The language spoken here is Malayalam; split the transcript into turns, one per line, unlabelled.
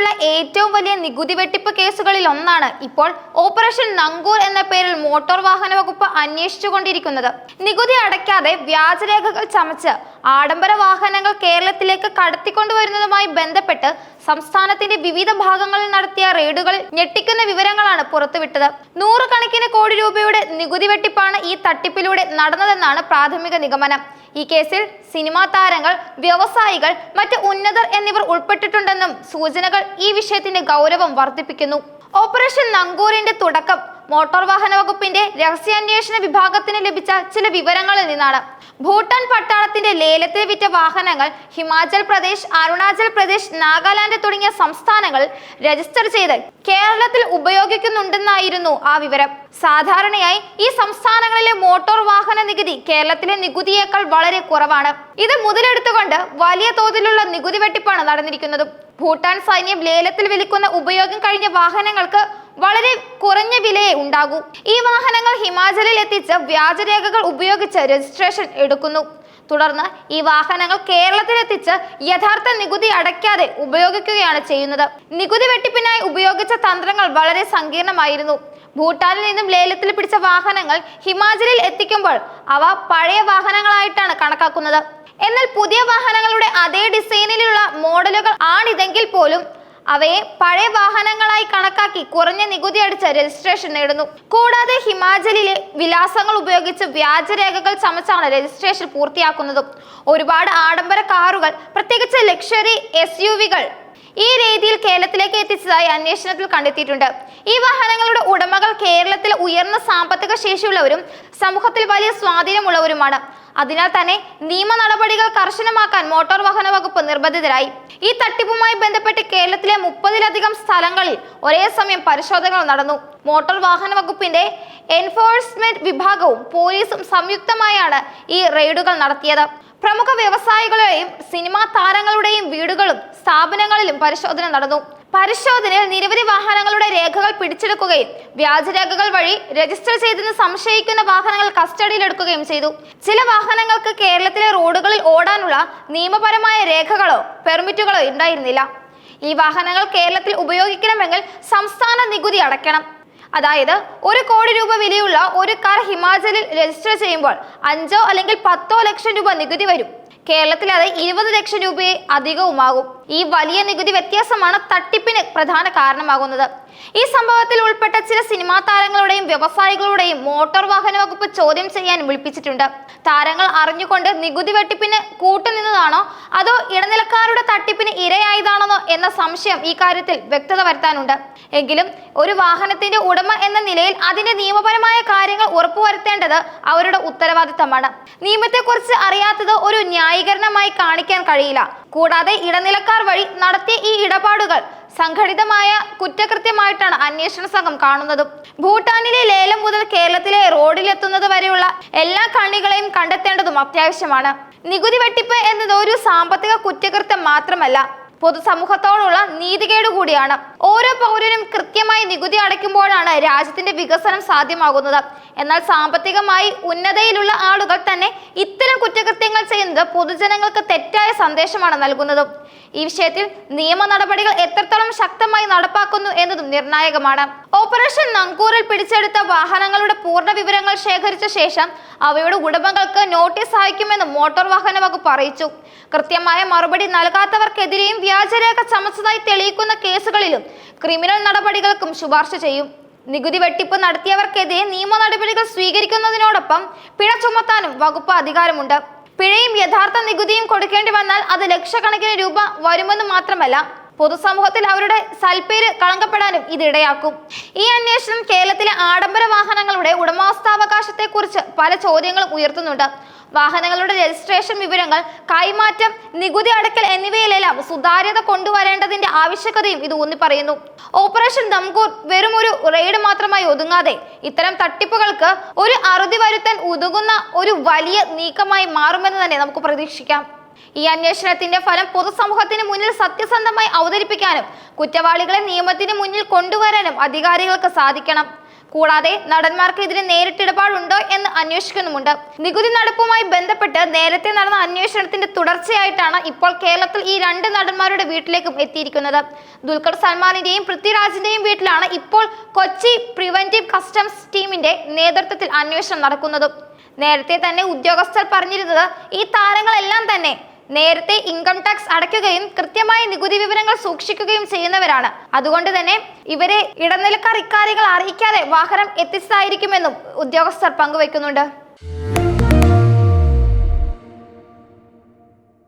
ചരിത്രത്തിലുള്ള ഏറ്റവും വലിയ നികുതി വെട്ടിപ്പ് കേസുകളിൽ ഒന്നാണ് ഇപ്പോൾ ഓപ്പറേഷൻ നങ്കൂർ എന്ന പേരിൽ മോട്ടോർ വാഹന വകുപ്പ് അന്വേഷിച്ചുകൊണ്ടിരിക്കുന്നത്. നികുതി അടയ്ക്കാതെ വ്യാജരേഖകൾ ചമച്ച് ആഡംബര വാഹനങ്ങൾ കേരളത്തിലേക്ക് കടത്തിക്കൊണ്ടുവരുന്നതുമായി ബന്ധപ്പെട്ട് സംസ്ഥാനത്തിന്റെ വിവിധ ഭാഗങ്ങളിൽ നടത്തിയ റെയ്ഡുകളിൽ ഞെട്ടിക്കുന്ന വിവരങ്ങളാണ് പുറത്തുവിട്ടത്. നൂറുകണക്കിന് കോടി രൂപയുടെ നികുതി വെട്ടിപ്പാണ് ഈ തട്ടിപ്പിലൂടെ നടന്നതെന്നാണ് പ്രാഥമിക നിഗമനം. ഈ കേസിൽ സിനിമാ താരങ്ങൾ വ്യവസായികൾ മറ്റ് ഉന്നതർ എന്നിവർ ഉൾപ്പെട്ടിട്ടുണ്ടെന്നും സൂചനകൾ ഈ വിഷയത്തിന്റെ ഗൗരവം വർദ്ധിപ്പിക്കുന്നു. ഓപ്പറേഷൻ നങ്കൂറിന്റെ തുടക്കം. മോട്ടോർ വാഹന വകുപ്പിന്റെ രഹസ്യാന്വേഷണ വിഭാഗത്തിന് ലഭിച്ച ചില വിവരങ്ങളിൽ നിന്നാണ്. ഭൂട്ടാൻ പട്ടാളത്തിന്റെ ലേലത്തിൽ വിറ്റ വാഹനങ്ങൾ ഹിമാചൽ പ്രദേശ് അരുണാചൽ പ്രദേശ് നാഗാലാൻഡ് തുടങ്ങിയ സംസ്ഥാനങ്ങൾ രജിസ്റ്റർ ചെയ്ത് കേരളത്തിൽ ഉപയോഗിക്കുന്നുണ്ടെന്നായിരുന്നു ആ വിവരം. സാധാരണയായി ഈ സംസ്ഥാനങ്ങളിലെ മോട്ടോർ വാഹന നികുതി കേരളത്തിലെ നികുതിയേക്കാൾ വളരെ കുറവാണ്. ഇത് മുതലെടുത്തുകൊണ്ട് വലിയ തോതിലുള്ള നികുതി വെട്ടിപ്പാണ് നടന്നിരിക്കുന്നത്. ഭൂട്ടാൻ സൈന്യം ലേലത്തിൽ വിൽക്കുന്ന ഉപയോഗം കഴിഞ്ഞ വാഹനങ്ങൾക്ക് വളരെ കുറഞ്ഞ വിലയെ ഉണ്ടാകൂ. ഈ വാഹനങ്ങൾ ഹിമാചലിൽ എത്തിച്ച് വ്യാജരേഖകൾ ഉപയോഗിച്ച് രജിസ്ട്രേഷൻ എടുക്കുന്നു. തുടർന്ന് ഈ വാഹനങ്ങൾ കേരളത്തിലെത്തിച്ച് യഥാർത്ഥ നികുതി അടയ്ക്കാതെ ഉപയോഗിക്കുകയാണ് ചെയ്യുന്നത്. നികുതി വെട്ടിപ്പിനായി ഉപയോഗിച്ച തന്ത്രങ്ങൾ വളരെ സങ്കീർണമായിരുന്നു. ഭൂട്ടാനിൽ നിന്നും ലേലത്തിൽ പിടിച്ച വാഹനങ്ങൾ ഹിമാചലിൽ എത്തിക്കുമ്പോൾ അവ പഴയ വാഹനങ്ങളായിട്ടാണ് കണക്കാക്കുന്നത്. എന്നാൽ പുതിയ വാഹനങ്ങളുടെ അതേ ഡിസൈനിലുള്ള മോഡലുകൾ ആണിതെങ്കിൽ പോലും അവയെ പഴയ വാഹനങ്ങളായി കണക്കാക്കി കുറഞ്ഞ നികുതി അടിച്ച് രജിസ്ട്രേഷൻ നേടുന്നു. കൂടാതെ ഹിമാചലിലെ വിലാസങ്ങൾ ഉപയോഗിച്ച് വ്യാജരേഖകൾ ചമച്ചാണ് രജിസ്ട്രേഷൻ പൂർത്തിയാക്കുന്നതും. ഒരുപാട് ആഡംബര കാറുകൾ പ്രത്യേകിച്ച് ലക്ഷറി എസ് ഈ രീതിയിൽ കേരളത്തിലേക്ക് എത്തിച്ചതായി അന്വേഷണത്തിൽ കണ്ടെത്തിയിട്ടുണ്ട്. ഈ വാഹനങ്ങളുടെ ഉടമകൾ കേരളത്തിൽ ഉയർന്ന സാമ്പത്തിക ശേഷിയുള്ളവരും സമൂഹത്തിൽ വലിയ സ്വാധീനമുള്ളവരുമാണ്. അതിനാൽ തന്നെ നിയമ നടപടികൾ കർശനമാക്കാൻ മോട്ടോർ വാഹന വകുപ്പ് നിർബന്ധിതരായി. ഈ തട്ടിപ്പുമായി ബന്ധപ്പെട്ട് കേരളത്തിലെ മുപ്പതിലധികം സ്ഥലങ്ങളിൽ ഒരേ സമയം പരിശോധനകൾ നടന്നു. മോട്ടോർ വാഹന വകുപ്പിന്റെ എൻഫോഴ്സ്മെന്റ് വിഭാഗവും പോലീസും സംയുക്തമായാണ് ഈ റെയ്ഡുകൾ നടത്തിയത്. പ്രമുഖ വ്യവസായികളുടെയും സിനിമാ താരങ്ങളുടെയും വീടുകളും സ്ഥാപനങ്ങളിലും പരിശോധന നടന്നു. പരിശോധനയിൽ നിരവധി വാഹനങ്ങളുടെ രേഖകൾ പിടിച്ചെടുക്കുകയും വ്യാജരേഖകൾ വഴി രജിസ്റ്റർ ചെയ്തെന്ന് സംശയിക്കുന്ന വാഹനങ്ങൾ കസ്റ്റഡിയിലെടുക്കുകയും ചെയ്തു. ചില വാഹനങ്ങൾക്ക് കേരളത്തിലെ റോഡുകളിൽ ഓടാനുള്ള നിയമപരമായ രേഖകളോ പെർമിറ്റുകളോ ഉണ്ടായിരുന്നില്ല. ഈ വാഹനങ്ങൾ കേരളത്തിൽ ഉപയോഗിക്കണമെങ്കിൽ സംസ്ഥാന നികുതി അടയ്ക്കണം. അതായത് ഒരു കോടി രൂപ വിലയുള്ള ഒരു കാർ ഹിമാചലിൽ രജിസ്റ്റർ ചെയ്യുമ്പോൾ അഞ്ചോ അല്ലെങ്കിൽ പത്തോ ലക്ഷം രൂപ നികുതി വരും. കേരളത്തിൽ അത് ഇരുപത് ലക്ഷം രൂപയെ അധികവുമാകും. ഈ വലിയ നികുതി വ്യത്യാസമാണ് തട്ടിപ്പിന് പ്രധാന കാരണമാകുന്നത്. ഈ സംഭവത്തിൽ ഉൾപ്പെട്ട ചില സിനിമാ താരങ്ങളുടെയും വ്യവസായികളുടെയും മോട്ടോർ വാഹന വകുപ്പ് ചോദ്യം ചെയ്യാൻ വിളിപ്പിച്ചിട്ടുണ്ട്. താരങ്ങൾ അറിഞ്ഞുകൊണ്ട് നികുതി വെട്ടിപ്പിന് കൂട്ടുനിന്നതാണോ? അതോ ഇടനിലക്കാരുടെ തട്ടിപ്പിന് ഇരയായതാണെന്നോ എന്ന സംശയം ഈ കാര്യത്തിൽ വ്യക്തത വരുത്താനുണ്ട്. എങ്കിലും ഒരു വാഹനത്തിന്റെ ഉടമ എന്ന നിലയിൽ അതിന്റെ നിയമപരമായ കാര്യങ്ങൾ ഉറപ്പുവരുത്തേണ്ടത് അവരുടെ ഉത്തരവാദിത്തമാണ്. നിയമത്തെക്കുറിച്ച് അറിയാത്തത് ഒരു ന്യായീകരണമായി കാണിക്കാൻ കഴിയില്ല. കൂടാതെ ഇടനിലക്കാർ വഴി നടത്തിയ ഈ ഇടപാടുകൾ സംഘടിതമായ കുറ്റകൃത്യമായിട്ടാണ് അന്വേഷണ സംഘം കാണുന്നതും. ഭൂട്ടാനിലെ ലേലം മുതൽ കേരളത്തിലെ റോഡിലെത്തുന്നത് വരെയുള്ള എല്ലാ കണ്ണികളെയും കണ്ടെത്തേണ്ടതും അത്യാവശ്യമാണ്. നികുതി വെട്ടിപ്പ് എന്നത് ഒരു സാമ്പത്തിക കുറ്റകൃത്യം മാത്രമല്ല പൊതുസമൂഹത്തോടുള്ള നീതികേട് കൂടിയാണ്. ഓരോ പൗരനും കൃത്യമായി നികുതി അടയ്ക്കുമ്പോഴാണ് രാജ്യത്തിന്റെ വികസനം സാധ്യമാകുന്നത്. എന്നാൽ സാമ്പത്തികമായി ഉന്നതയിലുള്ള ആളുകൾ തന്നെ ഇത്തരം കുറ്റകൃത്യങ്ങൾ ചെയ്യുന്നത് പൊതുജനങ്ങൾക്ക് തെറ്റായ സന്ദേശമാണ് നൽകുന്നതും. ഈ വിഷയത്തിൽ നിയമ നടപടികൾ എത്രത്തോളം ശക്തമായി നടപ്പാക്കുന്നു എന്നതും നിർണായകമാണ്. ഓപ്പറേഷൻ നങ്കൂറിൽ പിടിച്ചെടുത്ത വാഹനങ്ങളുടെ പൂർണ വിവരങ്ങൾ ശേഖരിച്ച ശേഷം അവയുടെ ഉടമകൾക്ക് നോട്ടീസ് അയക്കുമെന്ന് മോട്ടോർ വാഹന വകുപ്പ് അറിയിച്ചു. കൃത്യമായ മറുപടി നൽകാത്തവർക്കെതിരെയും വ്യാജരേഖ ചമച്ചതായി തെളിയിക്കുന്ന കേസുകളിലും ക്രിമിനൽ നടപടികൾക്കും ശുപാർശ ചെയ്യും. നികുതി വെട്ടിപ്പ് നടത്തിയവർക്കെതിരെ നിയമ നടപടികൾ സ്വീകരിക്കുന്നതിനോടൊപ്പം പിഴ ചുമത്താനും വകുപ്പ് അധികാരമുണ്ട്. പിഴയും യഥാർത്ഥ നികുതിയും കൊടുക്കേണ്ടി വന്നാൽ അത് ലക്ഷക്കണക്കിന് രൂപ വരുമെന്ന് മാത്രമല്ല പൊതുസമൂഹത്തിൽ അവരുടെ സൽപ്പേര് കളങ്കപ്പെടാനും ഇത് ഇടയാക്കും. ഈ അന്വേഷണം കേരളത്തിലെ ആഡംബര വാഹനങ്ങളുടെ ഉടമസ്ഥാവകാശത്തെക്കുറിച്ച് പല ചോദ്യങ്ങളും ഉയർത്തുന്നുണ്ട്. വാഹനങ്ങളുടെ രജിസ്ട്രേഷൻ വിവരങ്ങൾ കൈമാറ്റം നികുതി അടക്കൽ എന്നിവയിലെല്ലാം സുതാര്യത കൊണ്ടുവരേണ്ടതിന്റെ ആവശ്യകതയും ഇത് ഊന്നി പറയുന്നു ഓപ്പറേഷൻ ദംകൂർ വെറും ഒരു റെയ്ഡ് മാത്രമായി ഒതുങ്ങാതെ ഇത്തരം തട്ടിപ്പുകൾക്ക് ഒരു അറുതി വരുത്താൻ ഉതകുന്ന ഒരു വലിയ നീക്കമായി മാറുമെന്ന് തന്നെ നമുക്ക് പ്രതീക്ഷിക്കാം. ഈ അന്വേഷണത്തിന്റെ ഫലം പൊതുസമൂഹത്തിന് മുന്നിൽ സത്യസന്ധമായി അവതരിപ്പിക്കാനും കുറ്റവാളികളെ നിയമത്തിന് മുന്നിൽ കൊണ്ടുവരാനും അധികാരികൾക്ക് സാധിക്കണം. കൂടാതെ നടന്മാർക്ക് ഇതിന് നേരിട്ടിടപാടുണ്ടോ എന്ന് അന്വേഷിക്കുന്നുമുണ്ട്. നികുതി നടപ്പുമായി ബന്ധപ്പെട്ട് നേരത്തെ നടന്ന അന്വേഷണത്തിന്റെ തുടർച്ചയായിട്ടാണ് ഇപ്പോൾ കേരളത്തിൽ ഈ രണ്ട് നടന്മാരുടെ വീട്ടിലേക്കും എത്തിയിരിക്കുന്നത്. ദുൽഖർ സൽമാനിന്റെയും പൃഥ്വിരാജിന്റെയും വീട്ടിലാണ് ഇപ്പോൾ കൊച്ചി പ്രിവന്റീവ് കസ്റ്റംസ് ടീമിന്റെ നേതൃത്വത്തിൽ അന്വേഷണം നടക്കുന്നത്. നേരത്തെ തന്നെ ഉദ്യോഗസ്ഥർ പറഞ്ഞിരുന്നത് ഈ താരങ്ങളെല്ലാം തന്നെ നേരത്തെ ഇൻകം ടാക്സ് അടയ്ക്കുകയും കൃത്യമായ നികുതി വിവരങ്ങൾ സൂക്ഷിക്കുകയും ചെയ്യുന്നവരാണ്. അതുകൊണ്ട് തന്നെ ഇവരെ ഇടനിലക്കാർ ഇക്കാര്യങ്ങൾ അറിയിക്കാതെ വാഹനം എത്തിച്ചതായിരിക്കുമെന്നും ഉദ്യോഗസ്ഥർ പങ്കുവയ്ക്കുന്നുണ്ട്